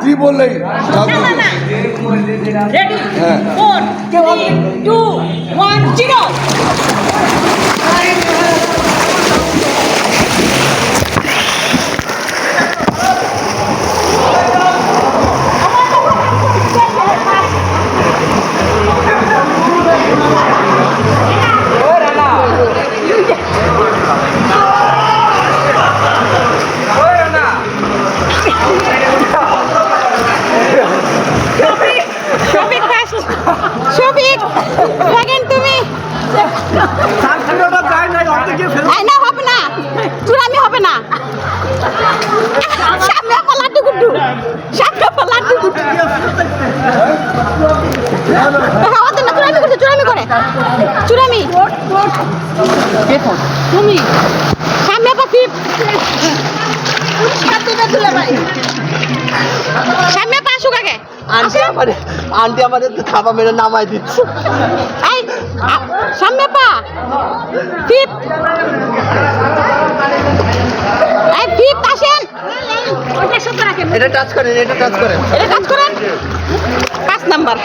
Three বললেই হ্যাঁ। গুড্ডু সামনে পালাটু গুড্ডু হাওয়াতে না চূড়ামি করছে চূড়ামি করে। চূড়ামি তুমি সামনে পা সামনে পা আসুক আগে। আন্টি আমাদের আন্টি আমাদের থাবা মেরে নামাই দিচ্ছে। সামনে পা এটা টাচ করেন এটা টাচ করেন। এটা টাচ করেন? পাঁচ নাম্বার।